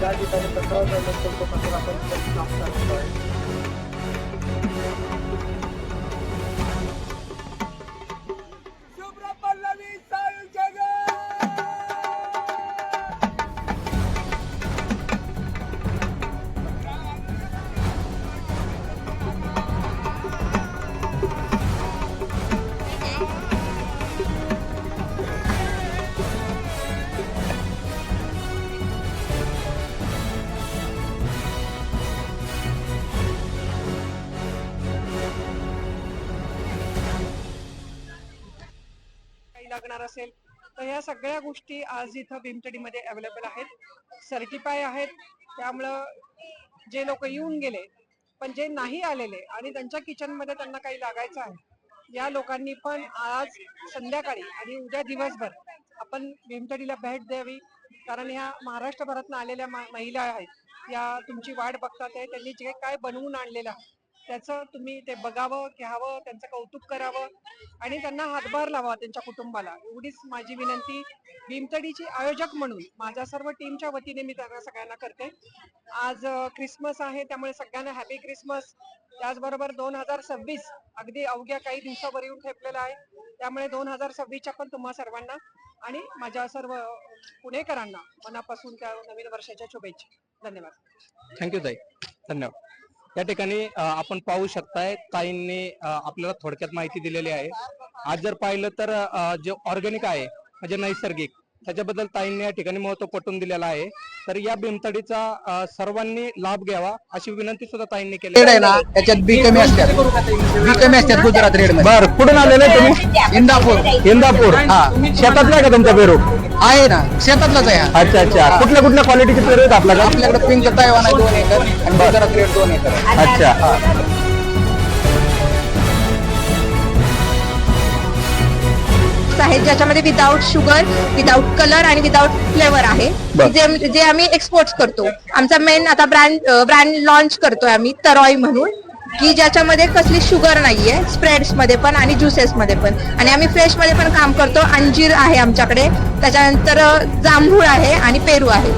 ठिकाणी त्या ज्या ठिकाणी कचरा जमा करतो कचरा आपण तिथे साफ करतो आहे लागणार असेल तर ह्या सगळ्या गोष्टी आज इथं भीमतडीमध्ये अवेलेबल आहेत. सर्टिफाय आहेत त्यामुळं जे लोक येऊन गेले पण जे नाही आलेले आणि त्यांच्या किचनमध्ये त्यांना काही लागायचं आहे या लोकांनी पण आज संध्याकाळी आणि उद्या दिवसभर आपण भीमतडीला भेट द्यावी. कारण ह्या महाराष्ट्रभरातनं आलेल्या महिला आहेत या तुमची वाट बघतात आहे त्यांनी जे काय बनवून आणलेलं आहे त्याचं तुम्ही ते बघावं घ्यावं त्यांचं कौतुक करावं आणि त्यांना हातभार लावा त्यांच्या कुटुंबाला. एवढीच माझी विनंती. भीमतडीची आयोजक म्हणून माझ्या सर्व टीमच्या वतीने मी त्यांना सगळ्यांना करते. आज क्रिसमस आहे त्यामुळे सगळ्यांना हॅपी क्रिसमस त्याचबरोबर दोन हजार सव्वीस अगदी अवघ्या काही दिवसावर येऊन ठेपलेला आहे. त्यामुळे दोन हजार सव्वीसच्या पण तुम्हा सर्वांना आणि माझ्या सर्व पुणेकरांना मनापासून त्या नवीन वर्षाच्या शुभेच्छा. धन्यवाद. थँक्यू ताई. धन्यवाद. या ठिकाणी आपण पाहू शकताय ताईंनी आपल्याला थोडक्यात माहिती दिलेली आहे. आज जर पाहिलं तर जे ऑर्गॅनिक आहे म्हणजे नैसर्गिक त्याच्याबद्दल ताईंनी या ठिकाणी महत्त्व पटवून दिलेलं आहे. तर या भीमतडीचा सर्वांनी लाभ घ्यावा अशी विनंती सुद्धा ताईंनी केली. रेड आहे ना त्याच्यात बी कमी असतात. बी कमी असतात गुजरात रेड बर कुठून आलेले तुम्ही? इंदापूर. इंदापूर. हा. शेतातला आहे का तुमचा पेरू? आहे ना शेतातलाच आहे हा. अच्छा अच्छा. कुठल्या कुठल्या क्वालिटीचे पेरू आहेत आपल्याकडे? आपल्याकडे पिंक तायवान आहे दोन एकर आणि गुजरात रेड दोन एकर आहे. अच्छा. आहेत ज्याच्यामध्ये विदाऊट शुगर विदाऊट कलर आणि विदाऊट फ्लेवर आहे. जे जे आम्ही एक्सपोर्ट करतो. आमचा मेन आता ब्रँड ब्रँड लॉन्च करतोय आम्ही तरॉई म्हणून की ज्याच्यामध्ये कसली शुगर नाहीये स्प्रेड्समध्ये पण आणि ज्युसेस मध्ये पण. आणि आम्ही फ्रेशमध्ये पण काम करतो. अंजीर आहे आमच्याकडे. त्याच्यानंतर जांभूळ आहे आणि पेरू आहे.